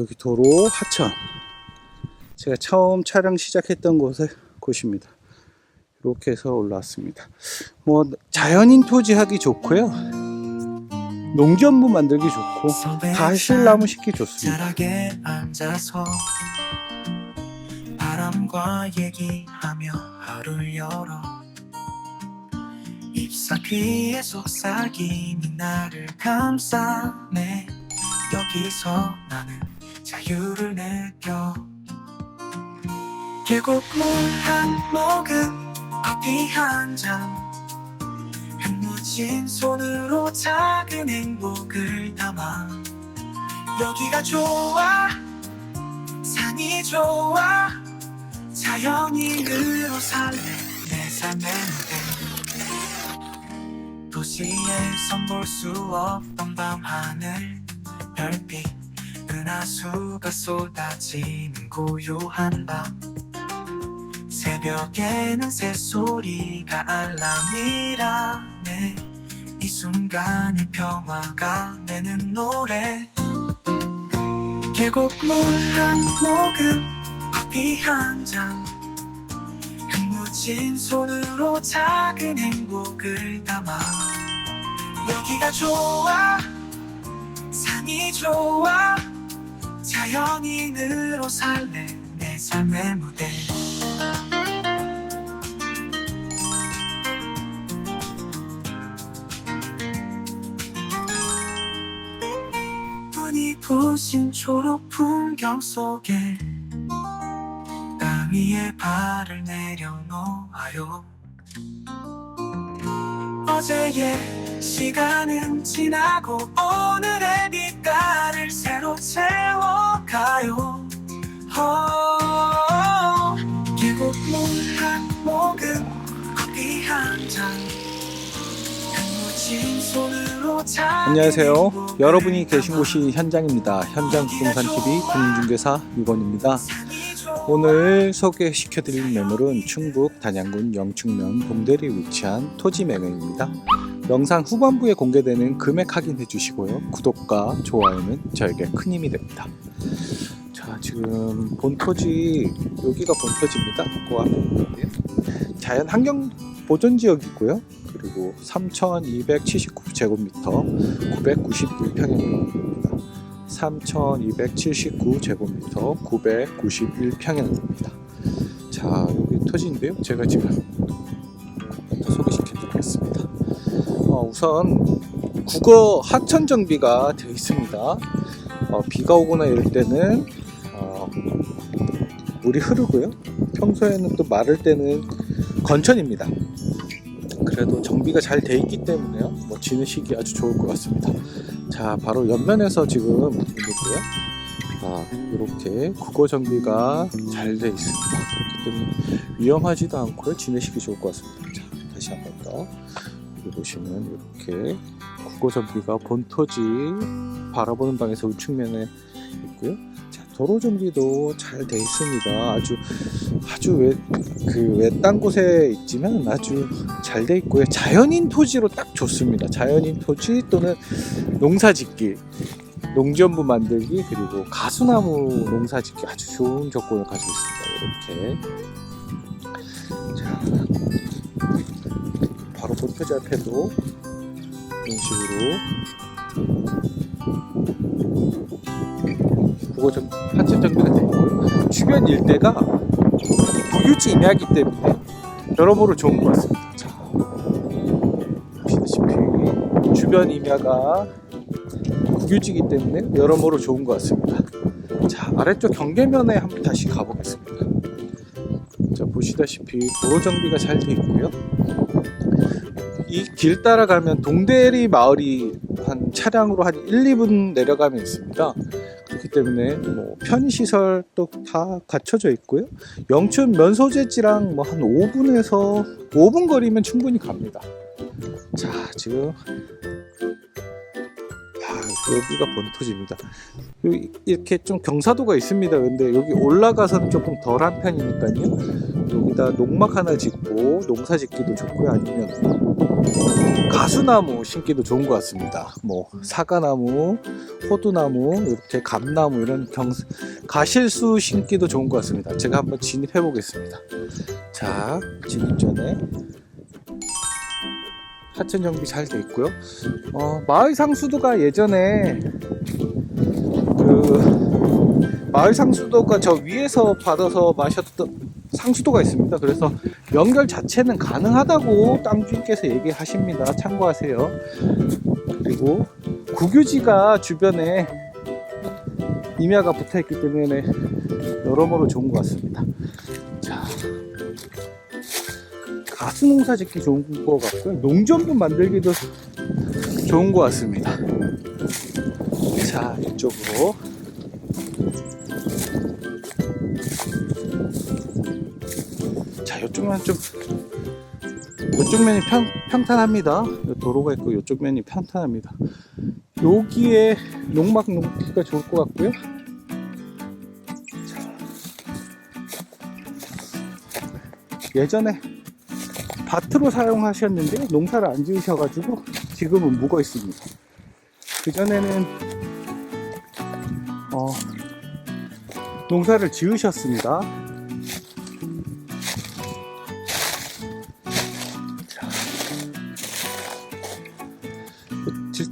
여기 도로 하천. 제가 처음 촬영 시작했던 곳에 곳입니다. 이렇게 해서 올라왔습니다. 뭐 자연인 토지 하기 좋고요. 농전부 만들기 좋고 가실나무 심기 좋습니다. 바람과 얘기하며 하루를 열어 잎사 귀에 속삭이니 나를 감싸네 여기서 나는 자유를 느껴. 계곡물 한 모금 커피 한잔. 흙묻힌 손으로 작은 행복을 담아. 여기가 좋아 산이 좋아. 자연인으로 살래 내 삶의 무대. 도시에선 볼 수 없던 밤하늘 별빛 은하수가 쏟아지는 고요한 밤. 새벽에는 새소리가 알람이라네. 이 순간이 평화가 되는 노래. 계곡물 한 모금 커피 한잔. 흙묻힌 손으로 작은 행복을 담아. 여기가 좋아 산이 좋아 자연인으로 살래 내 삶의 무대. 눈이 부신 초록 풍경 속에 땅 위에 발을 내려놓아요. 어제의 시간은 지나고 오늘의 채워가요 어, 계곡 물 한 모금 커피 한잔 안녕하세요. 여러분이 계신 곳이 현장입니다. 현장 부동산 TV 공중개사 유건입니다. 오늘 소개시켜 드릴 매물은 충북 단양군 영축면 동대리에 위치한 토지 매매입니다. 영상 후반부에 공개되는 금액 확인해 주시고요. 구독과 좋아요는 저에게 큰 힘이 됩니다. 자, 지금 본토지 여기가 본토지입니다. 그 앞에 있는데요. 자연 환경 보존 지역이고요. 그리고 3,279제곱미터 991평형입니다. 3,279제곱미터 991평형입니다. 자, 여기 토지인데요. 제가 지금 더 소개시켜드리겠습니다. 어, 우선 국어 하천 정비가 되어 있습니다. 어, 비가 오거나 이럴 때는 어, 물이 흐르고요. 평소에는 또 마를 때는 건천입니다. 그래도 정비가 잘 돼 있기 때문에요. 뭐 지내시기 아주 좋을 것 같습니다. 자, 바로 옆면에서 지금 보는데요. 아, 이렇게 국어 정비가 잘 돼 있습니다. 그렇기 때문에 위험하지도 않고요. 지내시기 좋을 것 같습니다. 자, 다시 한 번 더. 여기 보시면 이렇게 국어 정비가 본토지 바라보는 방에서 우측면에 있고요. 자, 도로 정비도 잘 돼 있습니다. 아주 아주 외, 그 외딴 곳에 있지만 아주 잘 돼 있고요. 자연인 토지로 딱 좋습니다. 자연인 토지 또는 농사짓기, 농전부 만들기 그리고 가수나무 농사짓기 아주 좋은 조건을 가지고 있습니다. 이렇게 자, 바로 본토지 앞에도 이런 식으로 국어 정 하천 정비가 되어 있고요. 주변 일대가 국유지 임야이기 때문에 여러모로 좋은 것 같습니다. 자, 보시다시피 주변 임야가 국유지이기 때문에 여러모로 좋은 것 같습니다. 자, 아래쪽 경계면에 한번 다시 가보겠습니다. 자, 보시다시피 도로 정비가 잘 되어 있고요. 이 길 따라가면 동대리 마을이 한 차량으로 한 1, 2분 내려가면 있습니다. 때문에 뭐 편의시설 또다 갖춰져 있고요. 영춘 면소재지랑 뭐 한 5분에서 5분 거리면 충분히 갑니다. 자, 지금 아, 여기가 본토지입니다. 이렇게 좀 경사도가 있습니다. 근데 여기 올라가서는 조금 덜한 편이니까요. 여기다 농막 하나 짓고 농사 짓기도 좋고요. 아니면 가수나무 심기도 좋은 것 같습니다. 뭐 사과나무, 호두나무, 이렇게 감나무 이런 경 가실수 심기도 좋은 것 같습니다. 제가 한번 진입해 보겠습니다. 자, 진입 전에 하천 정비 잘 돼 있고요. 어, 마을 상수도가 예전에 그 마을 상수도가 저 위에서 받아서 마셨던 상수도가 있습니다. 그래서 연결 자체는 가능하다고 땅 주인께서 얘기하십니다. 참고하세요. 그리고 국유지가 주변에 임야가 붙어 있기 때문에 여러모로 좋은 것 같습니다. 자, 가수 농사 짓기 좋은 것 같고요. 농전분 만들기도 좋은 것 같습니다. 자, 이쪽으로. 이쪽면 좀, 이쪽 면이 평, 평탄합니다. 요 도로가 있고 이쪽 면이 평탄합니다. 여기에 농막 놓기가 좋을 것 같고요. 자. 예전에 밭으로 사용하셨는데 농사를 안 지으셔가지고 지금은 묵어 있습니다. 그 전에는 어, 농사를 지으셨습니다.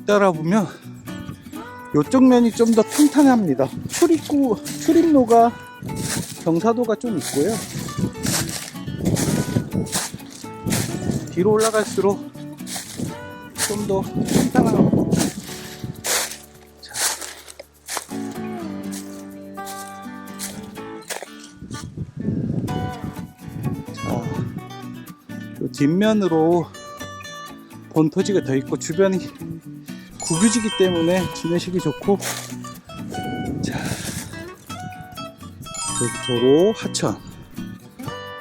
뒤따라 보면 이쪽 면이 좀더 평탄합니다. 출입구 출입로가 경사도가 좀 있고요. 뒤로 올라갈수록 좀더 평탄한 자. 자, 요 뒷면으로 본토지가 더 있고 주변이 구규지기 때문에 지내시기 좋고. 자 도로 하천.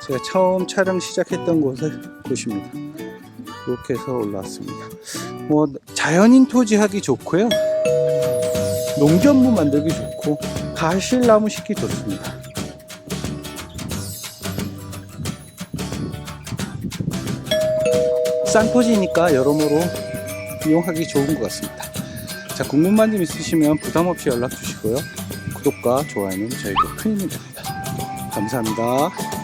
제가 처음 촬영 시작했던 곳을 곳입니다. 이렇게 해서 올라왔습니다. 뭐 자연인 토지 하기 좋고요. 농전부 만들기 좋고 가실나무 심기 좋습니다. 싼 토지니까 여러모로 이용하기 좋은 것 같습니다 자 궁금한 점 있으시면 부담 없이 연락 주시고요. 구독과 좋아요는 저에게 큰 힘이 됩니다. 감사합니다